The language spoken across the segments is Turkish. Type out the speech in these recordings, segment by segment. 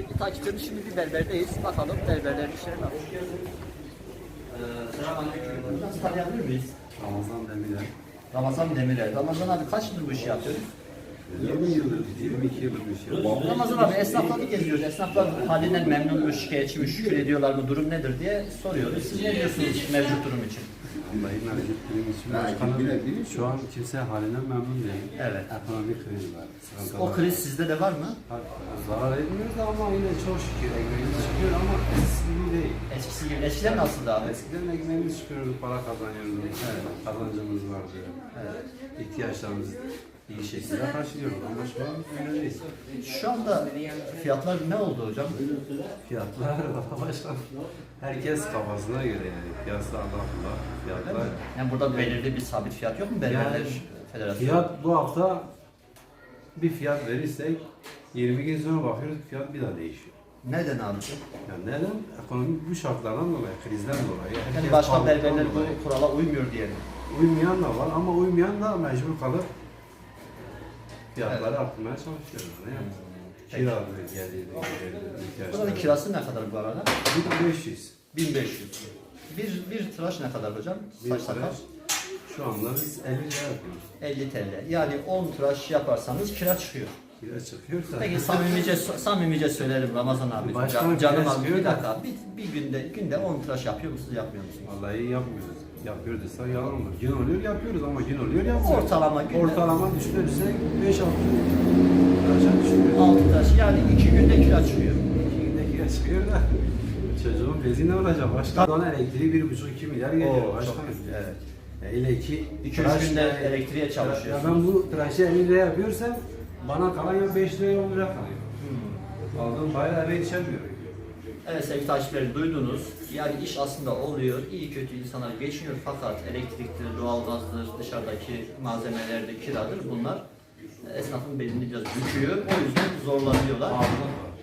sevgili takipçilerimiz şimdi bir berberdeyiz. Bakalım berberlerin işleri nasıl? Ee, Selamünaleyküm. Nasıl tanıyabilir miyiz? Ramazan Demirel. Ramazan Demirel. Ramazan abi kaç yıldır bu işi yapıyoruz? 20 yıldır, 22 yıldır bir şey yok. Ramazan abi esnafları geziyoruz. Esnaflar halinden memnun mu, şikayetçi mi, şükür ediyorlar mı, durum nedir diye soruyoruz. Siz ne diyorsunuz mevcut durum için? Vallahi mevcut başkanım şu an kimse halinden memnun değil. Evet. Ekonomik kriz var. sıkıntılar O kriz sizde de var mı? var. Zarar etmiyoruz da ama yine çok şükür ekmeğimiz çıkıyor ama eskisi gibi değil. Eskisi gibi. Eskiden nasıldı abi? Eskiden ekmeğimiz çıkıyordu, para kazanıyorduk. Kazancımız vardı. Evet. İhtiyaçlarımız iyi şekilde karşılıyorduk ama şu an öyle değil. Şu anda fiyatlar ne oldu hocam? Fiyatlar başkan. Herkes kafasına göre yani. Piyasa Allah Allah. Fiyatlar Yani burada belirli bir sabit fiyat yok mu berberler Yani federasyonu? Fiyat bu hafta bir fiyat verirsek 20 gün sonra bakıyoruz fiyat bir daha değişiyor. Neden abicim? Yani neden? Ekonomik bu şartlardan dolayı, krizden dolayı. Yani herkes başka pahalılıktan berberler dolayı. bu kurala uymuyor diye mi? Uymayan da var ama uymayan da mecbur kalıp fiyatları arttırmaya çalışıyor. Ne yani? Peki. Kira geldi, Buranın kirası ne kadar bu arada? 1500. 1500. Bir, bir tıraş ne kadar hocam? Bir Saç sakal? tıraş. Şu anda biz 50 lira yapıyoruz. 50 TL. Yani 10 tıraş yaparsanız kira çıkıyor. Kira çıkıyor da. Peki samimice samimice söylerim Ramazan abi. Başkanım, Canım kira abi bir da. dakika. Bir, bir günde günde 10 tıraş yapıyor musunuz yapmıyor musunuz? Vallahi yapmıyoruz. Yapıyoruz desek yalan olur. Gün oluyor yapıyoruz ama gün oluyor yapmıyoruz. Ortalama günde Ortalama düşünürsek 5-6 tıraşa düşüyoruz. 6 tıraş yani 2 günde kira çıkıyor. İki günde kira çıkıyor da çocuğun bezi ne olacak? Başka Ondan elektriği 1,5-2 milyar geliyor. Oo, Başka çok güzel, evet. Ya ile iki, 2-3 günde yani- elektriğe Ya çalışıyorsunuz. ben bu tıraşı 50 liraya yapıyorsam bana kalan ya 5 liraya 10 lira kalıyor. Hmm. Aldığım parayla eve yetişemiyor. Evet sevgili takipçileri duydunuz. Yani iş aslında oluyor. İyi kötü insanlar geçiniyor fakat elektriktir, doğalgazdır, dışarıdaki malzemelerdir, kiradır bunlar esnafın belini biraz büküyor. O yüzden zorlanıyorlar.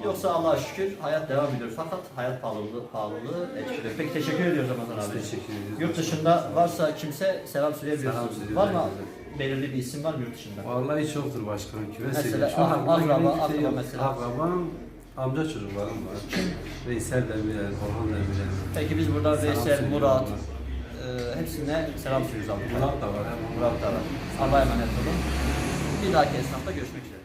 Yoksa Allah'a şükür hayat devam ediyor fakat hayat pahalılığı, pahalılığı etkiliyor. Peki teşekkür ediyoruz Ramazan abi. Teşekkür ediyoruz. Yurt dışında varsa kimse selam söyleyebiliyorsunuz. Selam Var mı belirli bir isim var mı yurt dışında? Vallahi çoktur başkanım. Kime Mesela söyleyeyim? Şu akraba, kimse akraba mesela. Akrabam, amca çocuklarım var. Veysel Demirel, Orhan Demirel. Peki biz buradan Selam Veysel, söylüyorum Murat, ona. e, hepsine selam söylüyoruz abi. Murat da var. Murat da var. Allah'a emanet olun. Bir dahaki esnafta görüşmek üzere.